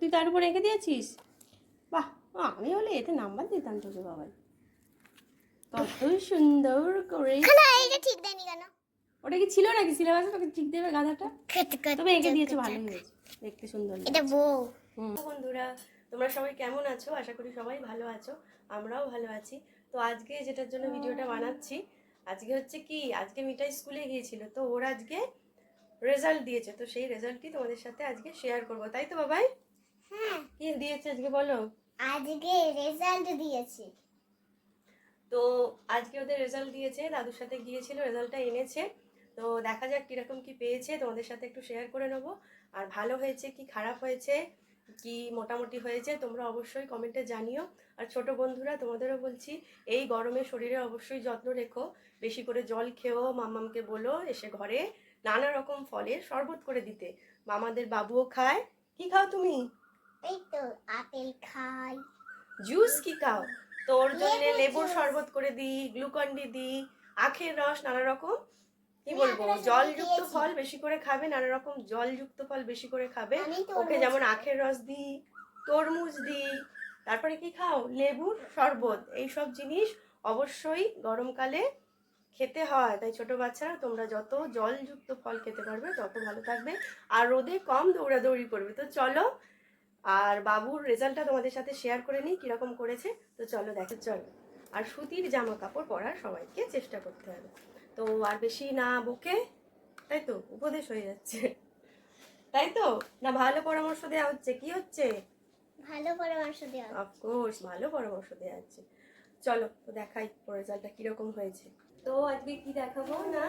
তুই তার উপর রেখে দিয়েছিস? বাহ আমি হলে এতে নাম্বার দিতাম তোকে বাবাই। কত সুন্দর করে এইটা ঠিক দেয়নি কেন? ওটা কি ছিল নাকি সিলেবাসে? তোকে ঠিক দেবে গাধাটা? তবে এঁকে দিয়েছ ভালোই হয়েছে। দেখতে সুন্দর এটা বউ। বন্ধুরা তোমরা সবাই কেমন আছো? আশা করি সবাই ভালো আছো। আমরাও ভালো আছি। তো আজকে যেটার জন্য ভিডিওটা বানাচ্ছি আজকে হচ্ছে কি? আজকে মিঠাই স্কুলে গিয়েছিল তো ওর আজকে রেজাল্ট দিয়েছে। তো সেই রেজাল্টই তোমাদের সাথে আজকে শেয়ার করব তাই তো বাবাই? কি দিয়েছে আজকে বলো? আজকে রেজাল্ট দিয়েছি। তো আজকে ওদের রেজাল্ট দিয়েছে দাদুর সাথে গিয়েছিল রেজাল্টটা এনেছে। তো দেখা যাক কীরকম কি পেয়েছে তোমাদের সাথে একটু শেয়ার করে নেব। আর ভালো হয়েছে কি খারাপ হয়েছে কি মোটামুটি হয়েছে তোমরা অবশ্যই কমেন্টে জানিও। আর ছোট বন্ধুরা তোমাদেরও বলছি এই গরমে শরীরে অবশ্যই যত্ন রেখো। বেশি করে জল খেও মামামকে বলো এসে ঘরে নানা রকম ফলের শরবত করে দিতে। মামাদের বাবুও খায়। কি খাও তুমি? এই তো আপেল খাই। জুস কি খাও? তোর জন্য লেবুর শরবত করে দিই গ্লুকন ডি দিই আখের রস নানা রকম। কি বলব জলযুক্ত ফল বেশি করে খাবে নানা রকম জলযুক্ত ফল বেশি করে খাবে। ওকে যেমন আখের রস দিই তরমুজ দিই। তারপরে কি খাও? লেবুর শরবত। এই সব জিনিস অবশ্যই গরমকালে খেতে হয়। তাই ছোট বাচ্চারা তোমরা যত জলযুক্ত ফল খেতে পারবে তত ভালো থাকবে। আর রোদে কম দৌড়াদৌড়ি করবে। তো চলো আর বাবুর রেজাল্টটা তোমাদের সাথে শেয়ার করে নিই কীরকম করেছে। তো চলো দেখো চলো। আর সুতির জামা কাপড় পরার সবাইকে চেষ্টা করতে হবে। তো আর বেশি না বকে তাই তো? উপদেশ হয়ে যাচ্ছে। তাই তো? না ভালো পরামর্শ দেওয়া হচ্ছে? কি হচ্ছে? ভালো পরামর্শ দেওয়া অফকোর্স ভালো পরামর্শ দেওয়া হচ্ছে। চলো তো দেখাই রেজাল্টটা কীরকম হয়েছে। তো আজকে কি দেখাবো না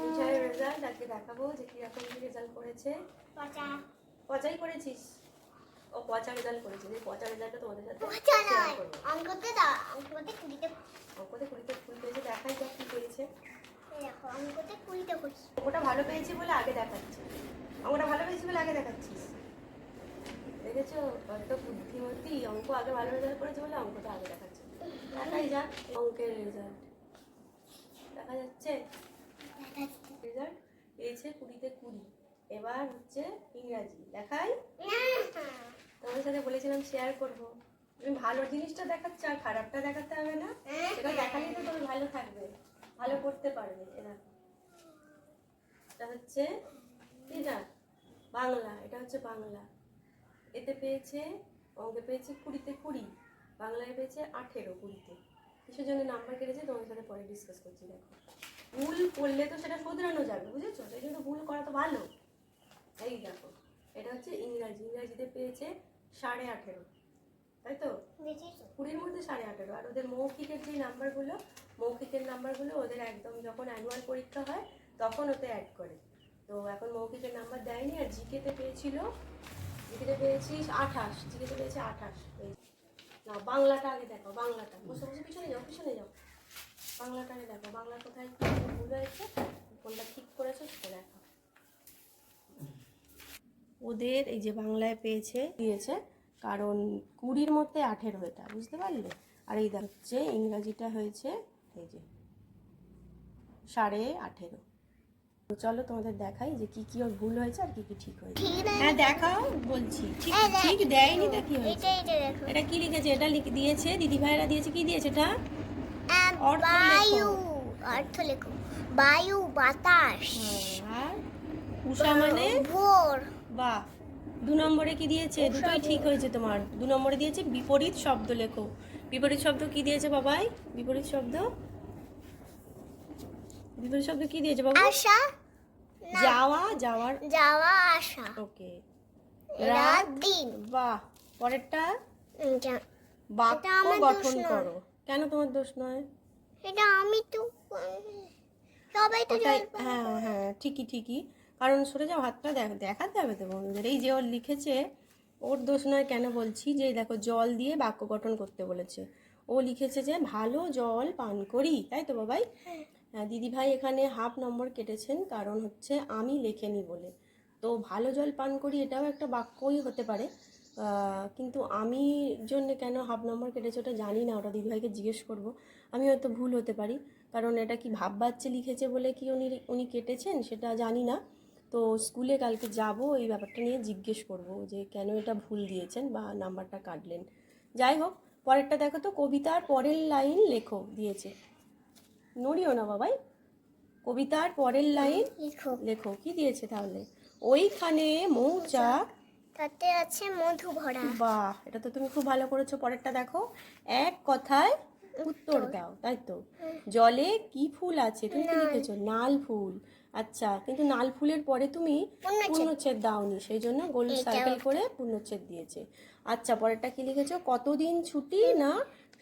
মিঠাইয়ের রেজাল্ট আজকে দেখাবো যে কীরকম কি রেজাল্ট করেছে। পচা। পচাই করেছিস? ও পচা রেজাল্ট করেছে যে পচা রেজাল্টটা তোমাদের সাথে পচা নয় অঙ্কতে দাও অঙ্কতে কুড়িতে অঙ্কতে কুড়িতে ফুল পেয়েছে দেখাই যাক কি পেয়েছে। দেখো অঙ্কতে কুড়িতে কুড়ি ওটা ভালো পেয়েছি বলে আগে দেখাচ্ছি। ওটা ভালো পেয়েছি বলে আগে দেখাচ্ছিস। দেখেছ? কত বুদ্ধিমতী অঙ্ক আগে ভালো রেজাল্ট করেছে বলে অঙ্কটা আগে দেখাচ্ছে। দেখাই যাক অঙ্কের রেজাল্ট দেখা যাচ্ছে? রেজাল্ট পেয়েছে কুড়িতে কুড়ি। এবার হচ্ছে ইংরাজি। দেখাই। তোমাদের সাথে বলেছিলাম শেয়ার করব। তুমি ভালো জিনিসটা দেখাচ্ছ আর খারাপটা দেখাতে হবে না। এটা দেখালেই তো তুমি ভালো থাকবে। ভালো করতে পারবে এরা। এটা হচ্ছে এটা, বাংলা। এটা হচ্ছে বাংলা। এতে পেয়েছে, অঙ্কে পেয়েছে কুড়িতে কুড়ি। বাংলায় পেয়েছে আঠেরো কুড়িতে। কিসের জন্য নাম্বার কেটেছে? তোমার সাথে পরে ডিসকাস করছি, দেখো। ভুল করলে তো সেটা শুধরানো যাবে বুঝেছ? সেই জন্য ভুল করা তো ভালো। এই দেখো এটা হচ্ছে ইংরাজি। ইংরাজিতে পেয়েছে সাড়ে আঠেরো তাই তো? কুড়ির মধ্যে সাড়ে আঠেরো। আর ওদের মৌখিকের যে নাম্বারগুলো মৌখিকের নাম্বারগুলো ওদের একদম যখন অ্যানুয়াল পরীক্ষা হয় তখন ওতে অ্যাড করে। তো এখন মৌখিকের নাম্বার দেয়নি আর জিকেতে পেয়েছিল জিকেতে পেয়েছিস আঠাশ জিকেতে পেয়েছে আঠাশ। না বাংলাটা আগে দেখো বাংলাটা। বসে বসে পিছনে যাও পিছনে যাও। বাংলাটা আগে দেখো বাংলা কোথায় কি ভুল হয়েছে কোনটা ঠিক করেছ সেটা দেখো। ওদের এই যে বাংলায় পেয়েছে দিয়েছে কারণ কুড়ির মধ্যে আঠেরো এটা বুঝতে পারলে? আর এই দেখ হচ্ছে ইংরাজিটা হয়েছে এই যে সাড়ে আঠেরো। তো চলো তোমাদের দেখাই যে কি কি ওর ভুল হয়েছে আর কি কি ঠিক হয়েছে। হ্যাঁ দেখাও বলছি। ঠিক ঠিক দেয়নি তা কি হয়েছে? এটা এটা দেখো। এটা কি লিখেছে? এটা লিখে দিয়েছে? দিদি ভাইরা দিয়েছে কি দিয়েছে এটা। বায়ু অর্থ লেখো। বায়ু বাতাস। হ্যাঁ, উষা মানে? ভোর। বাহ। দু নম্বরে কি দিয়েছে? দুটোই ঠিক হয়েছে তোমার। দু নম্বরে দিয়েছে বিপরীত শব্দ লেখো। বিপরীত শব্দ কি দিয়েছে বাবাই? বিপরীত শব্দ? বিপরীত শব্দ কি দিয়েছে বাবা? আশা? যাওয়া যাওয়ার? যাওয়া আসা ওকে। রাত দিন। বাহ। পরেরটা? বাক্য গঠন করো। কেন তোমার দোষ নয়? এটা আমি তো সবাই তো হ্যাঁ হ্যাঁ ঠিকই ঠিকই। কারণ সরে যাও হাতটা দেখ দেখাতে হবে তো বন্ধুদের। এই যে ওর লিখেছে ওর দোষ নয় কেন বলছি যে দেখো জল দিয়ে বাক্য গঠন করতে বলেছে। ও লিখেছে যে ভালো জল পান করি। তাই তো বাবাই? হ্যাঁ। দিদিভাই এখানে হাফ নম্বর কেটেছেন কারণ হচ্ছে আমি লেখেনি বলে। তো ভালো জল পান করি এটাও একটা বাক্যই হতে পারে। কিন্তু আমি জন্য কেন হাফ নম্বর কেটেছে ওটা জানি না। ওটা দিদিভাইকে জিজ্ঞেস করব। আমি হয়তো ভুল হতে পারি। কারণ এটা কি ভাব বাচ্চে লিখেছে বলে কি উনি উনি কেটেছেন সেটা জানি না। তো স্কুলে কালকে যাব এই ব্যাপারটা নিয়ে জিজ্ঞেস করব যে কেন এটা ভুল দিয়েছেন বা নাম্বারটা কাটলেন। যাই হোক পরেরটা দেখো তো কবিতার পরের লাইন লেখো দিয়েছে। নড়িও না বাবাই। কবিতার পরের লাইন লিখো। লেখো কি দিয়েছে তাহলে? ওইখানে মৌচাক তাতে আছে মধু ভরা বাহ এটা তো তুমি খুব ভালো করেছ। পরেরটা দেখো এক কথায় উত্তর দাও তাই তো? জলে কি ফুল আছে? তুমি কি লিখেছো নাল ফুল। আচ্ছা কিন্তু নাল ফুলের পরে তুমি পূর্ণচ্ছেদ। দাওনি সেই জন্য গোল সার্কেল করে পূর্ণচ্ছেদ দিয়েছে। আচ্ছা পরেরটা কি লিখেছো? কতদিন ছুটি না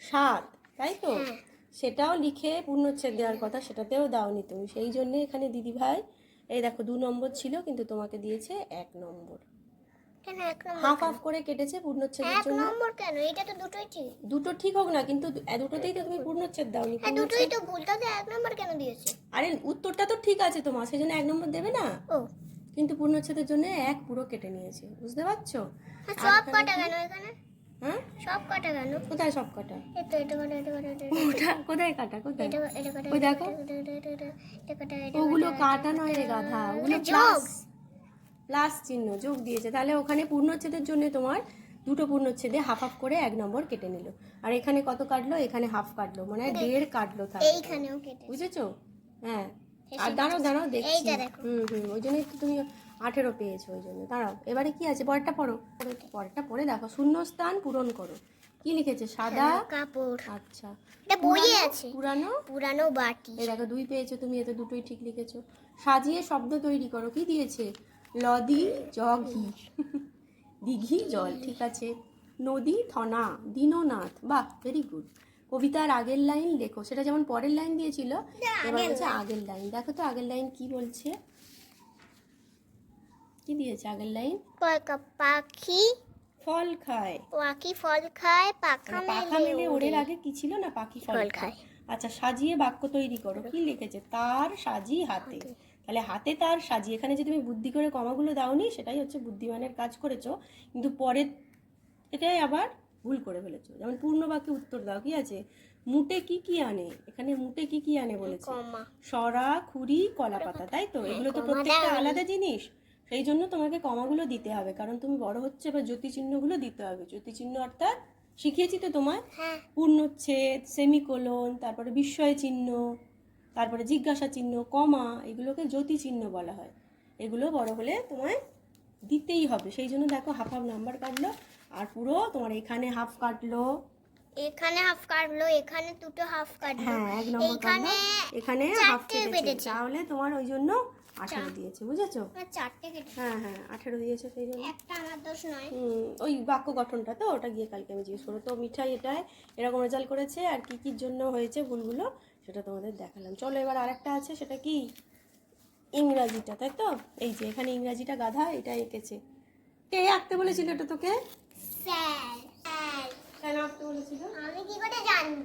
সাত তাই তো? হ্যাঁ। সেটাও লিখে পূর্ণচ্ছেদ দেওয়ার কথা সেটাতেও দাওনি তুমি। সেই জন্য এখানে দিদি ভাই এই দেখো দু নম্বর ছিল কিন্তু তোমাকে দিয়েছে এক নম্বর। কেন? এক নম্বর হাফ হাফ করে কেটেছে পূর্ণচ্ছেদের এক জন্য। নম্বর কেন? এটা তো দুটোই ঠিক। দুটো ঠিক হোক না কিন্তু দু- এ দুটোতেই তো তুমি পূর্ণচ্ছেদ দাওনি হ্যাঁ দুটোই তো ভুল। তাহলে এক নম্বর কেন দিয়েছে? আরে উত্তরটা তো ঠিক আছে তোমার সেই জন্য এক নম্বর দেবে না। ও। কিন্তু পূর্ণচ্ছেদের জন্য এক পুরো কেটে নিয়েছে বুঝতে পারছ? হ্যাঁ, সব কটা কেন এখানে? হ্যাঁ? সব কটা কেন? কোথায় সব কটা? এই তো এটা কটা এটা কটা এটা কটা, ওটা কোথায় কাটা কোথায়? এটা এটা কটা ওই দেখো। এটা কটা, এটা কটা, এটা কটা, এটা ওগুলো কটা, কাটা নয় রে গাধা ওগুলো যোগ। প্লাস চিহ্ন যোগ দিয়েছে। তাহলে ওখানে পূর্ণচ্ছেদের জন্য তোমার দুটো পূর্ণচ্ছেদে হাফ হাফ করে এক নম্বর কেটে নিল। আর এখানে কত কাটলো? এখানে হাফ কাটলো। মানে দেড় কাটলো তাহলে। এইখানেও কেটে বুঝেছ? হ্যাঁ। আর দাঁড়াও দাঁড়াও দেখছি। হুম হুম ওই জন্যই তো তুমি আঠেরো পেয়েছ ওই জন্য। দাঁড়াও এবারে কি আছে? পরেরটা পড়ো। পরেরটা পড়ে দেখো। শূন্যস্থান পূরণ করো। কি লিখেছে? সাদা কাপড়। আচ্ছা। এটা বইয়ে পুরানো- আছে। পুরানো? পুরানো বাটি। এই দেখো দুই পেয়েছ তুমি এতে দুটোই ঠিক লিখেছো। সাজিয়ে শব্দ তৈরি করো। কি দিয়েছে? লদি জঘি। দিঘি জল ঠিক আছে। নদী থনা দীননাথ বাহ ভেরি গুড কবিতার আগের লাইন লেখো সেটা যেমন পরের লাইন দিয়েছিল এবার হচ্ছে আগের লাইন। দেখো তো আগের লাইন কি বলছে? কি দিয়েছে আগের লাইন? পাখি ফল খায়। পাখি ফল খায় পাখা মানে পাখা মেলে ওড়ের আগে কি ছিল না? পাখি ফল খায়। আচ্ছা সাজিয়ে বাক্য তৈরি করো কি লিখেছে? তার সাজি হাতে। তাহলে হাতে তার সাজি এখানে যে তুমি বুদ্ধি করে কমাগুলো দাওনি সেটাই হচ্ছে বুদ্ধিমানের কাজ করেছ কিন্তু পরে এটাই আবার ভুল করে ফেলেছো। যেমন পূর্ণ বাক্যে উত্তর দাও কি আছে? মুটে কি কি আনে? এখানে মুটে কি কি আনে বলেছে? সরা খুরি কলা পাতা তাই তো? এগুলো তো প্রত্যেকটা আলাদা জিনিস। সেই জন্য তোমাকে কমাগুলো দিতে হবে কারণ তুমি বড় হচ্ছে বা জ্যোতিচিহ্নগুলো দিতে হবে। জ্যোতিচিহ্ন অর্থাৎ শিখিয়েছি তো তোমায়? হ্যাঁ। পূর্ণচ্ছেদ সেমিকোলন তারপরে বিস্ময় চিহ্ন তারপরে জিজ্ঞাসা চিহ্ন কমা এগুলোকে জ্যোতি চিহ্ন বলা হয়। এগুলো বড় হলে তোমায় দিতেই হবে। সেই জন্য দেখো হাফ হাফ নাম্বার কাটলো আর পুরো তোমার এখানে হাফ কাটলো। এখানে হাফ কাটলো এখানে দুটো হাফ কাটলো। হ্যাঁ এক নম্বর কাটলো। এখানে হাফ কেটেছে। তাহলে তোমার ওই জন্য আঠারো দিয়েছে বুঝেছ? চারটে কেটে হ্যাঁ হ্যাঁ আঠারো দিয়েছে সেই জন্য। একটা আমার দোষ নয়। ওই বাক্য গঠনটা তো ওটা গিয়ে কালকে আমি জিজ্ঞেস করব। তো মিঠাই এটাই এরকম রেজাল্ট করেছে আর কি কির জন্য হয়েছে ভুলগুলো সেটা তোমাদের দেখালাম। চলো এবার আরেকটা আছে সেটা কি? ইংরাজিটা তাই তো? এই যে এখানে ইংরাজিটা গাধা এটা এঁকেছে। কে আঁকতে বলেছিল এটা তোকে? স্যার। স্যার কেন আঁকতে বলেছিল? আমি কি করে জানব?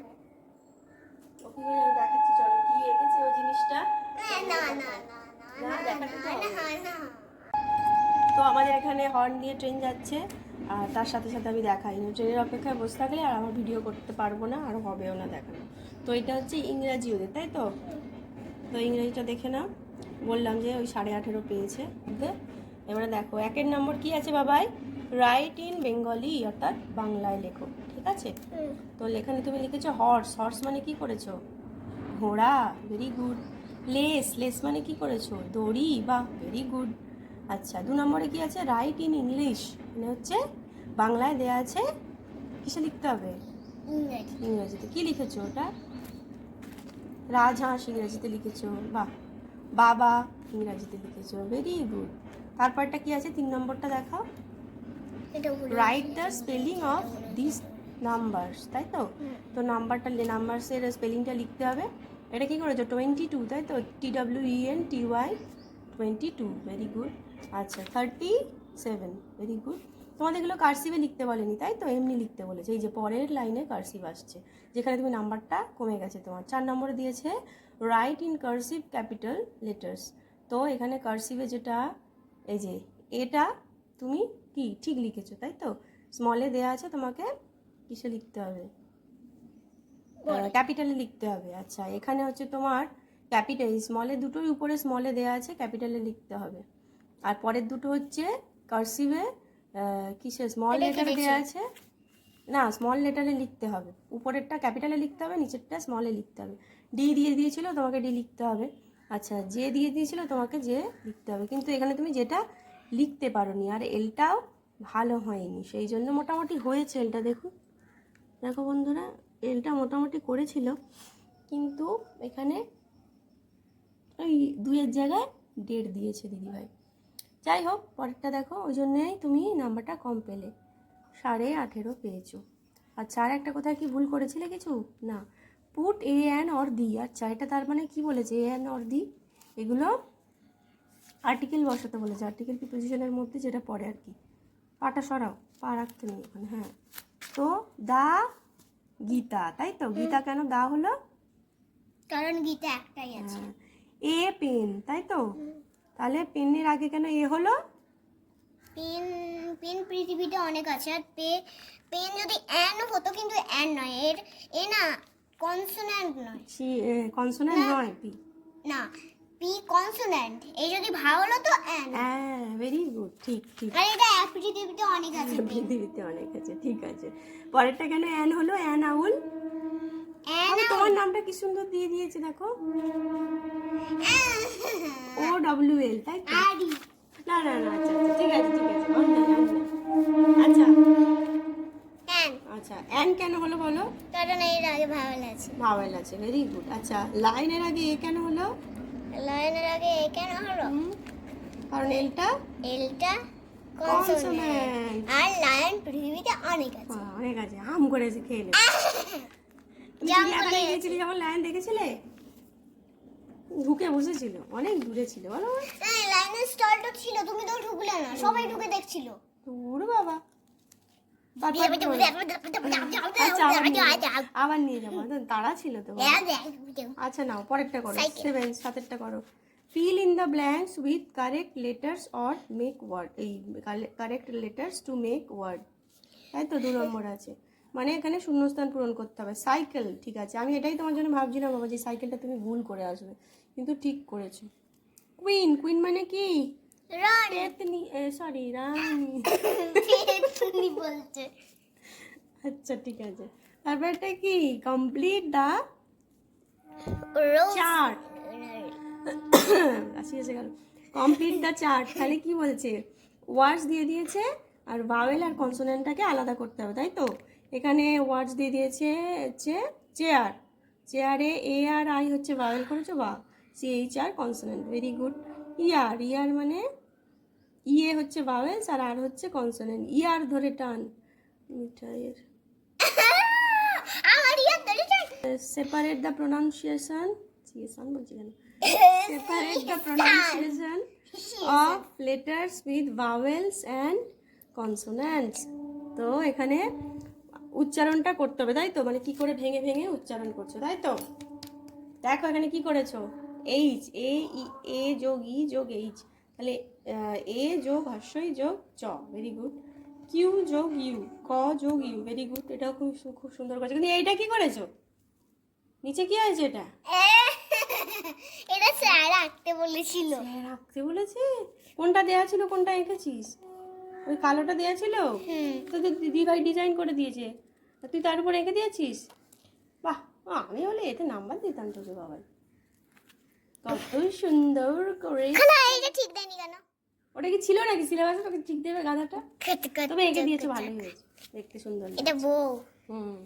ও কি করে আমি দেখাচ্ছি চলো কি এঁকেছে ও জিনিসটা? না না না না না না, না দেখাতে তো না না। তো আমাদের এখানে হর্ন দিয়ে ট্রেন যাচ্ছে। আর তার সাথে সাথে আমি দেখাই না। ট্রেনের অপেক্ষায় বসে থাকলে আর আমার ভিডিও করতে পারব না আর হবেও না দেখানো। তো এটা হচ্ছে ইংরাজি ওদের তাই তো? তো ইংরাজিটা দেখে না বললাম যে ওই সাড়ে আঠেরো পেয়েছে এবারে দেখো একের নম্বর কি আছে বাবাই? রাইট ইন বেঙ্গলি অর্থাৎ বাংলায় লেখো ঠিক আছে? তো লেখানে তুমি লিখেছো হর্স হর্স মানে কি করেছ? ঘোড়া ভেরি গুড লেস লেস মানে কি করেছ? দড়ি বা ভেরি গুড আচ্ছা দু নম্বরে কি আছে? রাইট ইন ইংলিশ মানে হচ্ছে বাংলায় দেয়া আছে কিসে লিখতে হবে? ইংরেজি ইংরেজিতে। কি লিখেছো ওটা? রাজহাঁস ইংরেজিতে লিখেছো বাহ। বাবা ইংরেজিতে লিখেছো ভেরি গুড তারপরটা কি আছে? তিন নম্বরটা দেখাও। এটা write the spelling of this numbers তাই তো? তো নাম্বারটা নাম্বারসের স্পেলিংটা লিখতে হবে। এটা কি করেছ? টোয়েন্টি টু তাই তো? T W E N T Y twenty two very good আচ্ছা থার্টি সেভেন ভেরি গুড তোমাদের এগুলো কার্সিভে লিখতে বলেনি তাই তো? এমনি লিখতে বলেছে। এই যে পরের লাইনে কার্সিভ আসছে যেখানে তুমি নাম্বারটা কমে গেছে তোমার। চার নম্বরে দিয়েছে write in cursive capital letters তো এখানে কার্সিভে যেটা এই যে এটা তুমি কি? ঠিক লিখেছো তাই তো? স্মলে দেয়া আছে তোমাকে কিসে লিখতে হবে? ক্যাপিটালে লিখতে হবে। আচ্ছা এখানে হচ্ছে তোমার ক্যাপিটাল স্মলে দুটোই উপরে স্মলে দেয়া আছে ক্যাপিটালে লিখতে হবে। আর পরের দুটো হচ্ছে কার্সিভে কিসে স্মল লেটারে? দেওয়া আছে? না স্মল লেটারে লিখতে হবে। উপরেরটা ক্যাপিটালে লিখতে হবে নিচেরটা স্মলে লিখতে হবে। ডি দিয়ে দিয়েছিল তোমাকে ডি লিখতে হবে। আচ্ছা যে দিয়ে দিয়েছিল তোমাকে যে লিখতে হবে। কিন্তু এখানে তুমি যেটা লিখতে পারোনি আর এলটাও ভালো হয়নি। সেই জন্য মোটামুটি হয়েছে এলটা দেখুন দেখো বন্ধুরা এলটা মোটামুটি করেছিল কিন্তু এখানে ওই দুইয়ের জায়গায় ডেট দিয়েছে দিদিভাই। যাই হোক পরেরটা দেখো ওই জন্যেই তুমি নাম্বারটা কম পেলে। সাড়ে আঠেরো পেয়েছ। আচ্ছা আর একটা কোথায় কি ভুল করেছিলে কিছু? না। Put a an or the আচ্ছা এটা তার মানে কি বলেছে? এ অ্যান অর দি এগুলো আর্টিকেল বসাতে বলেছে। আর্টিকেল প্রিপোজিশনের মধ্যে? যেটা পড়ে আর কি। পাটা সরাও। পা রাখতে নেই ওখানে হ্যাঁ। তো দা গীতা তাই তো? গীতা কেন? দা হলো? কারণ গীতা একটাই আছে। হ্যাঁ। এ পেন তাই তো? তাহলে পেনের আগে কেন এ হলো? পেন পেন পৃথিবীতে অনেক আছে। আর পে পেন যদি অ্যান হতো কিন্তু অ্যান নয় এর এ না কনসোন্যান্ট নয়। কনসোনেন্ট নয় পি। না পি কনসোন্যান্ট এই যদি ভাও হলো তো অ্যান হ্যাঁ ভেরি গুড ঠিক ঠিক। আর এটা পৃথিবীতে অনেক আছে পৃথিবীতে অনেক আছে ঠিক আছে। পরেরটা কেন অ্যান হলো? An owl. আমি তোমার নামটা কি সুন্দর দিয়ে দিয়েছে দেখো। ও ডব্লিউ এল তাই তো? না না না আচ্ছা আচ্ছা ঠিক আছে ঠিক আছে। আচ্ছা। আচ্ছা অ্যান কেন হলো বলো? কারণ এর আগে ভাওয়াল আছে। ভাওয়েল আছে ভেরি গুড আচ্ছা লাইনের আগে এ কেন হলো? লাইনের আগে এ কেন হলো? কারণ এলটা এলটা কনসোনেন্ট আর লায়ন পৃথিবীতে অনেক আছে। অনেক আছে হাম করে খেয়ে গিয়েছিলে যখন লায়ন দেখেছিলে? ঢুকে বসেছিল অনেক দূরে ছিল বলো। হ্যাঁ লাইনের স্টলটা ছিল তুমি তো ঢুকলে না সবাই ঢুকে দেখছিল। দূর বাবা? আচ্ছা আবার নিয়ে যাব। আবার নিয়ে যাব। তো তাড়া ছিল তো আচ্ছা নাও পরেরটা করো সেভেন সাতেরটা করো। Fill in the blanks with correct letters or make word এই correct letters to make word তাই তো দু নম্বর আছে। মানে এখানে শূন্যস্থান পূরণ করতে হবে। সাইকেল ঠিক আছে? আমি এটাই তোমার জন্য ভাবছিলাম বাবা যে সাইকেলটা তুমি ভুল করে আসবে কিন্তু ঠিক করেছ। কুইন কুইন মানে কি? পেতনি সরি রানী। বলছে। আচ্ছা ঠিক আছে। তারপর এটা কি কমপ্লিট দ্য চার্ট আসি এসে গেল কমপ্লিট দ্য চার্ট তাহলে কি বলছে? ওয়ার্ডস দিয়ে দিয়েছে আর ভাওয়েল আর কনসোনেন্টটাকে আলাদা করতে হবে তাই তো? এখানে ওয়ার্ডস দিয়ে দিয়েছে হচ্ছে চেয়ার চেয়ারে এ আর আই হচ্ছে ভাওয়েল করেছ? বা C H R consonant very good year year মানে ইয়ে হচ্ছে ভাওয়েলস আর আর হচ্ছে কনসোনেন্ট ইয়ার ধরে টান। মিঠাইয়ের। সেপারেট দ্য প্রোনাউন্সিয়েশন সিয়েশন বলছি কেন? Separate the pronunciation of letters with vowels and consonants. তো এখানে উচ্চারণটা করতে হবে তাই তো? মানে কি করে ভেঙে ভেঙে উচ্চারণ করছ তাই তো? দেখো এখানে কি করেছ? এইচ এ ই এ যোগ ই যোগ এইচ তাহলে এ যোগ হর্ষই যোগ চ ভেরি গুড কিউ যোগ ইউ ক যোগ ইউ ভেরি গুড এটাও খুব খুব সুন্দর করেছ। কিন্তু এইটা কি করেছ? নিচে কি হয়েছে এটা? এটা স্যার আঁকতে বলেছিল। স্যার আঁকতে বলেছে? কোনটা দেয়া ছিল কোনটা এঁকেছিস? ওই কালোটা দেয়া ছিল? তো তো দিদি ভাই ডিজাইন করে দিয়েছে। আর তুই তার উপর এঁকে দিয়েছিস? বাহ আমি হলে এতে নাম্বার দিতাম তোকে বাবাই। কত সুন্দর করে। না এটা ঠিক দেয়নি কেন? ওটা কি ছিল নাকি সিলেবাসে তোকে ঠিক দেবে গাধাটা? খেতে তবে এঁকে দিয়েছ ভালোই হয়েছে। দেখতে সুন্দর। এটা বউ। হুম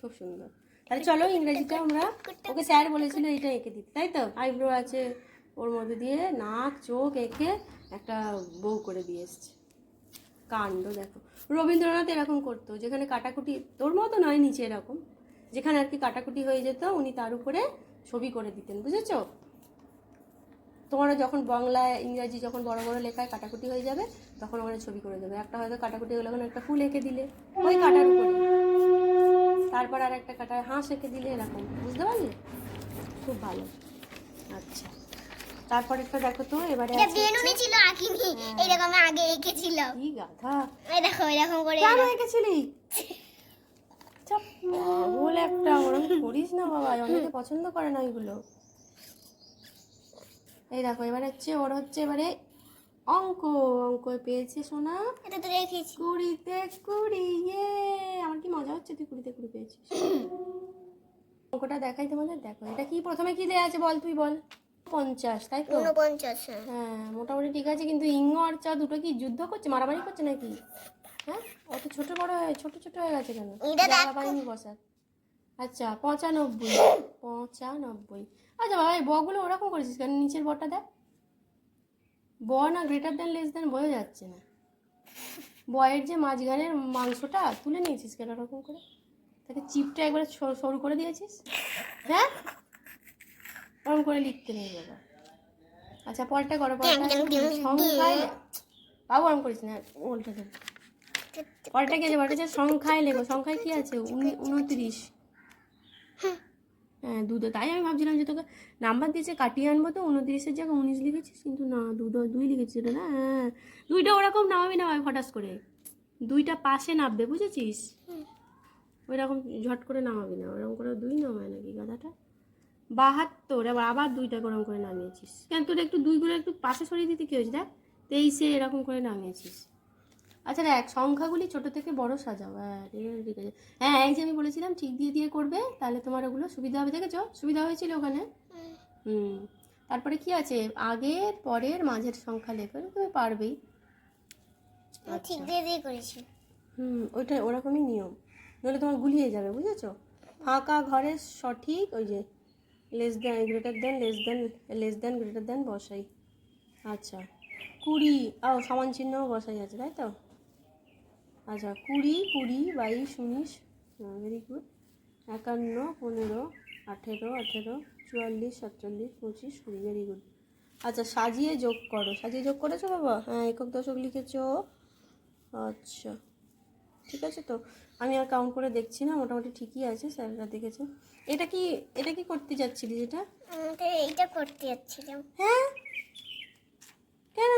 খুব সুন্দর। তাহলে চলো ইংরেজিটা আমরা ওকে স্যার বলেছিল এটা এঁকে দিতে তাই তো? আইব্রো আছে ওর মধ্যে দিয়ে নাক চোখ এঁকে একটা বউ করে দিয়ে এসছে। কাণ্ড, দেখো। রবীন্দ্রনাথ এরকম করতো, যেখানে কাটাকুটি, তোর মতো নয় নিচে এরকম। যেখানে আর কি কাটাকুটি হয়ে যেত, উনি তার উপরে ছবি করে দিতেন, বুঝেছ? তোমরা যখন বাংলায়, ইংরাজি যখন বড় বড় লেখায় কাটাকুটি হয়ে যাবে, তখন ওখানে ছবি করে দেবে। একটা হয়তো কাটাকুটি হলে ওখানে একটা ফুল এঁকে দিলে, ওই কাটার উপরে। তারপর আর একটা কাটায় হাঁস এঁকে দিলে এরকম, বুঝতে পারলে? খুব ভালো। আচ্ছা। তারপর একটা দেখো তো এবারে এটা বেনুনি ছিল আঁকিনি। এরকম আগে এঁকেছিল কি গাধা। এই দেখো এরকম করে কেন এঁকেছিলি? চাপ, একটা ওরকম করিস না বাবা অনেকে পছন্দ করে না ওইগুলো এই দেখো এবার হচ্ছে ওর হচ্ছে এবারে অঙ্ক অঙ্ক পেয়েছে সোনা। এটা তো রেখেছি। কুড়িতে কুড়ি ইয়ে আমার কি মজা হচ্ছে তুই কুড়িতে কুড়ি পেয়েছিস? অঙ্কটা দেখাই তোমাদের দেখো এটা কি প্রথমে কি দেওয়া আছে বল তুই বল। পঞ্চাশ তাই তো? ঊনপঞ্চাশ হ্যাঁ। হ্যাঁ মোটামুটি ঠিক আছে কিন্তু ইঙ্গ আর চা দুটো কি যুদ্ধ করছে মারামারি করছে নাকি? হ্যাঁ? অত ছোট বড় হয়ে ছোট ছোট হয়ে গেছে কেন। পাইনি বসার। আচ্ছা পঁচানব্বই পঁচানব্বই। আচ্ছা বাবা এই বগুলো ওরকম করেছিস কেন? নিচের বটা দেখ। ব না গ্রেটার দেন লেস দেন বোঝা যাচ্ছে না। বয়ের যে মাঝখানের মাংসটা তুলে নিয়েছিস কেন ওরকম করে? তাকে চিপটা একবারে সরু করে দিয়েছিস। হ্যাঁ ওরকম করে লিখতে নেই বাবা আচ্ছা পরটা করো পরটা সংখ্যায় বাবু ওরকম করিস না উল্টো দেবো। পরটা কি আছে? সংখ্যায় লেখো সংখ্যায় কি আছে? উনি- উনত্রিশ। হ্যাঁ। দুটো। তাই আমি ভাবছিলাম যে তোকে নাম্বার দিয়েছে কাটিয়ে আনব তো উনত্রিশের জায়গায় উনিশ লিখেছিস কিন্তু না দুটো দুই লিখেছিস না হ্যাঁ। দুইটা ওরকম নামাবি না ভাই হঠাৎ করে। দুইটা পাশে নামবে বুঝেছিস? ওই রকম ঝট করে নামাবি না ওরকম করে দুই নামায় নাকি গাধাটা? বাহাত্তর এবার আবার দুইটা গরম করে নামিয়েছিস। কেন তোর একটু দুইগুলো একটু পাশে সরিয়ে দিতে কি হয়েছে দেখ? তেইশে এরকম করে নামিয়েছিস। আচ্ছা দেখ সংখ্যাগুলি ছোট থেকে বড় সাজাও। হ্যাঁ ঠিক আছে ঠিক আছে। হ্যাঁ এই যে আমি বলেছিলাম ঠিক দিয়ে দিয়ে করবে তাহলে তোমার ওগুলো সুবিধা হবে। দেখেছ? সুবিধা হয়েছিল ওখানে? হুম। তারপরে কি আছে? আগের পরের মাঝের সংখ্যা লেখো তুমি পারবেই ঠিক দিয়ে দিয়ে করেছি। হুম ওইটা ওরকমই নিয়ম। নইলে তোমার গুলিয়ে যাবে বুঝেছ? ফাঁকা ঘরের সঠিক ওই যে less than greater than less than less than greater than বসাই। আচ্ছা কুড়ি, ও, সমান চিহ্ন বসাই আছে, তাই তো? আচ্ছা কুড়ি কুড়ি, বাইশ, উনিশ ভেরি গুড একান্ন, পনেরো, আঠেরো আঠেরো, চুয়াল্লিশ, সাতচল্লিশ, পঁচিশ, কুড়ি ভেরি গুড আচ্ছা সাজিয়ে যোগ করো। সাজিয়ে যোগ করেছ বাবা? হ্যাঁ একক দশক লিখেছো। আচ্ছা ঠিক আছে তো? আমি আর কাউন্ট করে দেখছি না মোটামুটি ঠিকই আছে স্যাররা দেখেছে। এটা কি এটা কি করতে যাচ্ছিলি যেটা? এইটা করতে যাচ্ছিলাম। হ্যাঁ? কেন?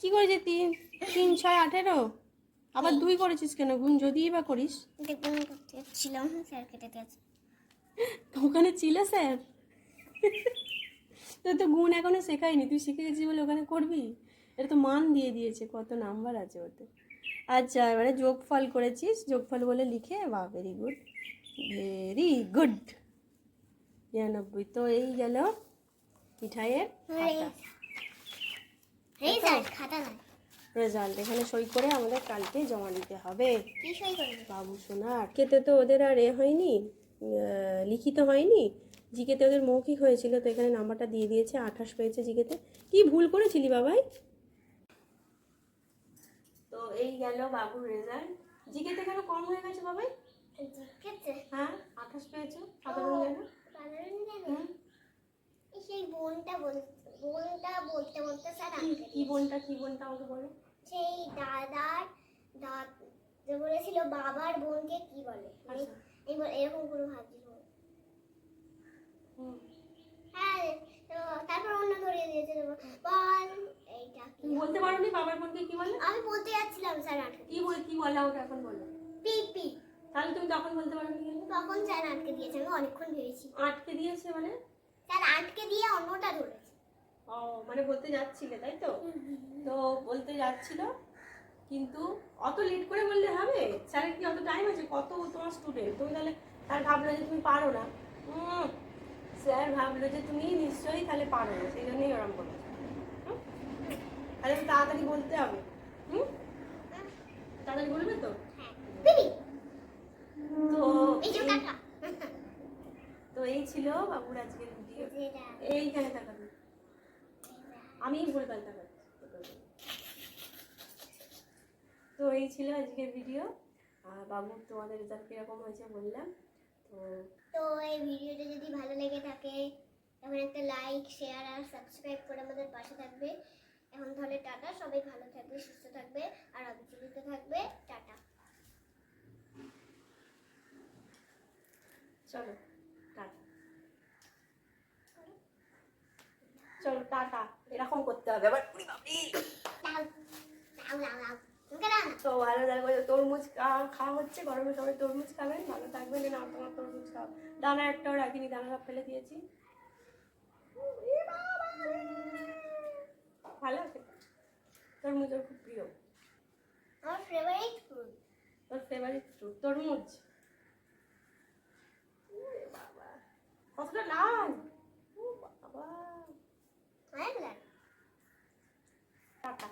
কি করেছে তিন তিন ছয় আঠেরো? আবার দুই করেছিস কেন? গুণ যদিই বা করিস। করতে স্যার কেটে ওখানে ছিল স্যার তোর তো গুণ এখনও শেখায়নি তুই শিখে গেছিস বলে ওখানে করবি? এটা তো মান দিয়ে দিয়েছে কত নাম্বার আছে ওতে। আচ্ছা এবারে যোগফল করেছিস। যোগফল বলে লিখে বা ভেরি গুড ভেরি গুড নিরানব্বই তো এই গেল মিঠাইয়ের রেজাল্ট এখানে সই করে আমাদের কালকে জমা দিতে হবে। বাবু সোনার খেতে তো ওদের আর এ হয়নি লিখিত হয়নি। জিকেতে ওদের মৌখিক হয়েছিল তো এখানে নাম্বারটা দিয়ে দিয়েছে আঠাশ পেয়েছে জিকেতে। কি ভুল করেছিলি বাবাই? এই গেল বাবুর রেজাল্ট জিকেতে কেন কম হয়ে গেছে বাবাই? জিকেতে? হ্যাঁ আঠাশ পেয়েছ সাধারণ কেন সাধারণ সেই বোনটা বোনটা বলতে বলতে স্যার কি- বোনটা কি বোনটা আমাকে বলো? সেই দাদার দাদ যে বলেছিল বাবার বোনকে কি বলে? আচ্ছা। এরকম করে ভাবছিল হুম। হ্যাঁ তো তারপর অন্য ধরিয়ে দিয়েছে তো বল এইটা কি তুমি বলতে পারো নি বাবার বোনকে কি বলে আমি বলতে যাচ্ছিলাম স্যার আটকে কি বলে কি বলে পিপি। তাহলে তুমি তখন বলতে পারো নি কেন তখন স্যার আটকে দিয়েছে আমি অনেকক্ষণ ভেবেছি। আটকে দিয়েছে মানে? স্যার আটকে দিয়ে অন্যটা ধরেছে। ও মানে বলতে যাচ্ছিলে তাই তো? তো বলতে যাচ্ছিল কিন্তু অত লেট করে বললে হবে? স্যারের কি অত টাইম আছে? কত তোমার স্টুডেন্ট তুমি তাহলে স্যার ভাবলো যে তুমি পারো না। হুম, স্যার ভাবলো যে তুমি নিশ্চয়ই তাহলে পারো না সেই জন্যই ওরম করো হুম? তাহলে তাড়াতাড়ি বলতে হবে। হুম তাড়াতাড়ি বলবে তো? হ্যাঁ। তো এই তো ছিল বাবুর আজকের ভিডিও এইখানে তাকাবি আমি তাকাচ্ছি তো এই ছিল আজকের ভিডিও আর বাবু তোমাদের রেজাল্ট কীরকম হয়েছে বললাম। তো তো এই ভিডিওটা যদি ভালো লেগে থাকে তখন একটা লাইক শেয়ার আর সাবস্ক্রাইব করে আমাদের পাশে থাকবে। এখন তাহলে টাটা সবাই ভালো থাকবে সুস্থ থাকবে আর অবিচলিত থাকবে টাটা। চলো টাটা। চলো টাটা। এরকম করতে হবে আবার তো ভালো থাকবে তরমুজ খা- খাওয়া হচ্ছে গরমে সবাই তরমুজ খাবেন ভালো থাকবেন না তোমার তরমুজ খাও। দানা একটাও রাখিনি দানা সব ফেলে দিয়েছি। ভালো আছে? তরমুজ ওর খুব প্রিয়। আমার ফেভারিট ফ্রুট তোর ফেভারিট ফ্রুট তরমুজ? বাবা। কতটা লাল! ও বাবা। টাটা।